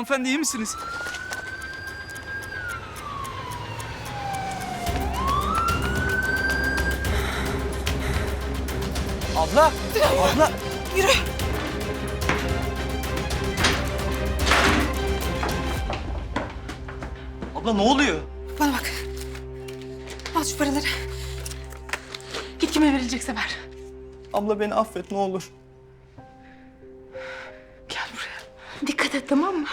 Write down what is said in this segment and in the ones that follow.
Hanımefendi iyi misiniz? Abla! Abla! Yürü. Abla ne oluyor? Bana bak. Al şu paraları. Git kime verilecekse ver. Abla beni affet ne olur. Dikkat tamam mı?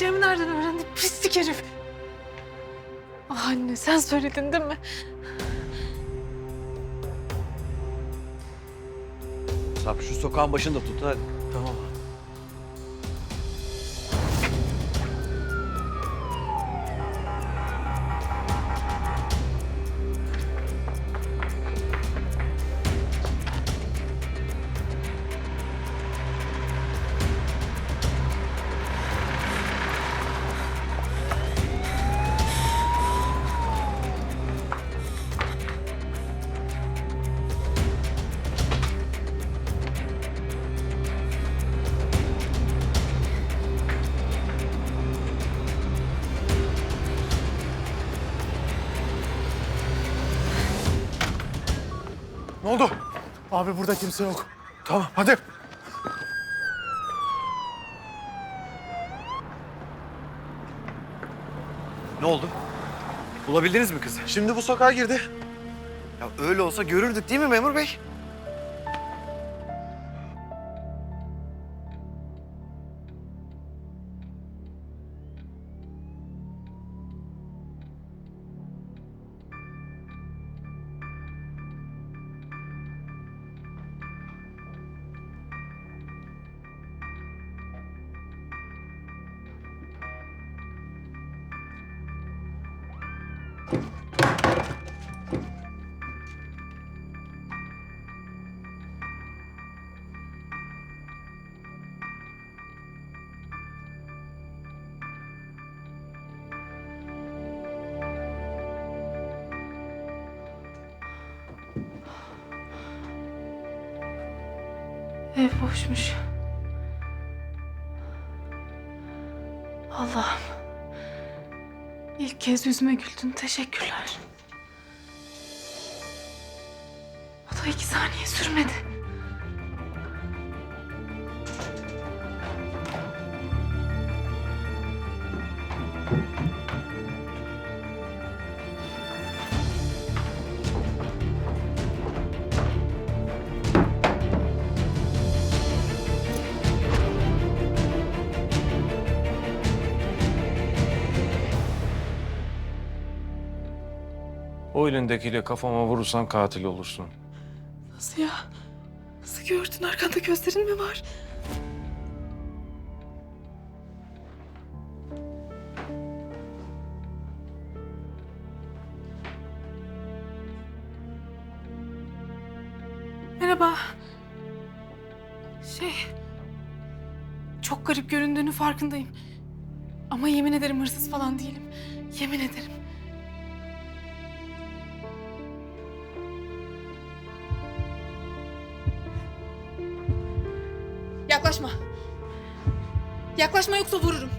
Gideceğimi nereden öğrendin? Pislik herif. Ah anne sen söyledin değil mi? Sarp şu sokağın başında tut hadi. Tamam. Abi burada kimse yok. Tamam hadi. Ne oldu? Bulabildiniz mi kızı? Şimdi bu sokağa girdi. Ya öyle olsa görürdük değil mi memur bey? Ev boşmuş. Allah'ım. İlk kez yüzüme güldün. Teşekkürler. O da iki saniye sürmedi. O elindekiyle kafama vurursan katil olursun. Nasıl ya? Nasıl gördün? Arkanda gözlerin mi var? Merhaba. Şey... Çok garip göründüğünü farkındayım. Ama yemin ederim hırsız falan değilim. Yemin ederim. Yaklaşma. Yaklaşma yoksa vururum.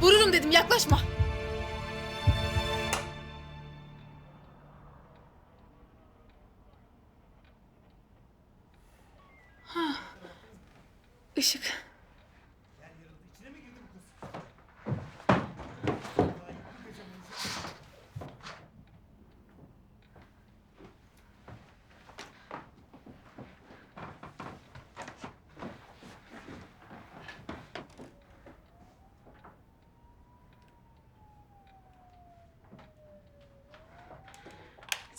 Vururum dedim yaklaşma. Ha. Işık.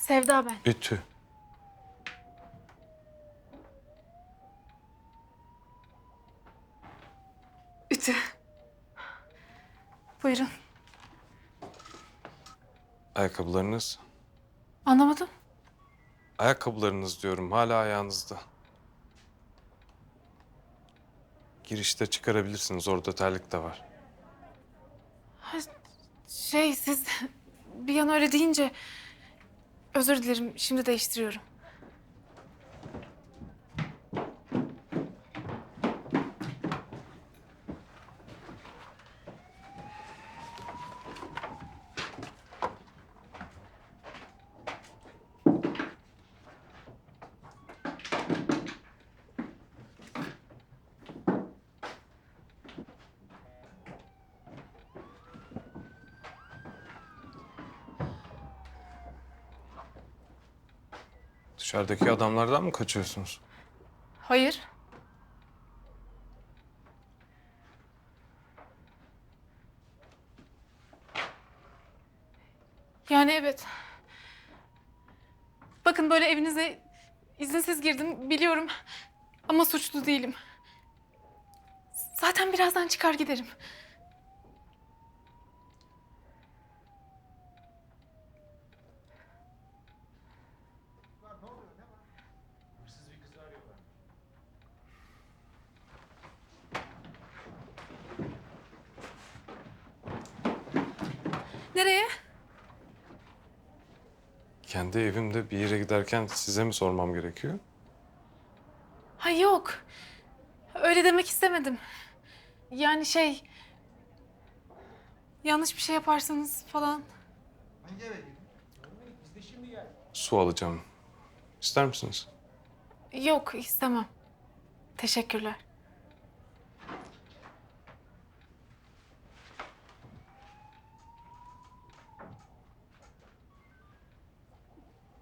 Sevda ben. Ütü. Ütü. Buyurun. Ayakkabılarınız. Anlamadım. Ayakkabılarınız diyorum hala ayağınızda. Girişte çıkarabilirsiniz orada terlik de var. Ha, Şey siz bir an öyle deyince özür dilerim. Şimdi değiştiriyorum. Dışarıdaki adamlardan mı kaçıyorsunuz? Hayır. Yani evet. Bakın böyle evinize izinsiz girdim biliyorum. Ama suçlu değilim. Zaten birazdan çıkar giderim. Nereye? Kendi evimde bir yere giderken size mi sormam gerekiyor? Ha yok. Öyle demek istemedim. Yani şey... Yanlış bir şey yaparsanız falan. Su alacağım. İster misiniz? Yok istemem. Teşekkürler.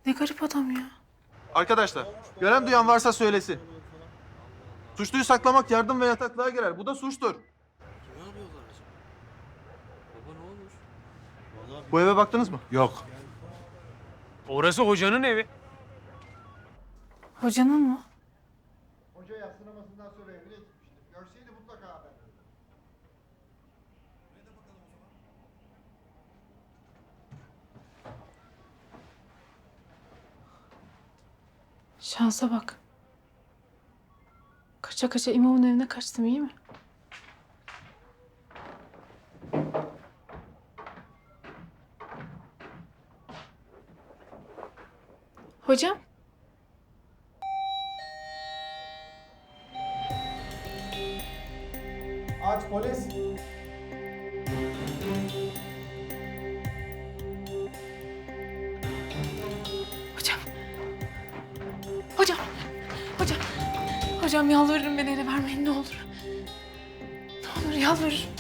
Ne garip adam ya. Arkadaşlar, gören duyan varsa söylesin. Suçluyu saklamak yardım ve yataklığa girer. Bu da suçtur. Bu eve baktınız mı? Yok. Orası hocanın evi. Hocanın mı? Hoca yatsı namazından sonra evine gitmiştir. Görseydi mutlaka Şansa bak. Kaça kaça imamın evine kaçtım iyi mi? Hocam? Aç polis. Hocam yalvarırım beni ele vermeyin ne olur. Ne olur yalvarırım.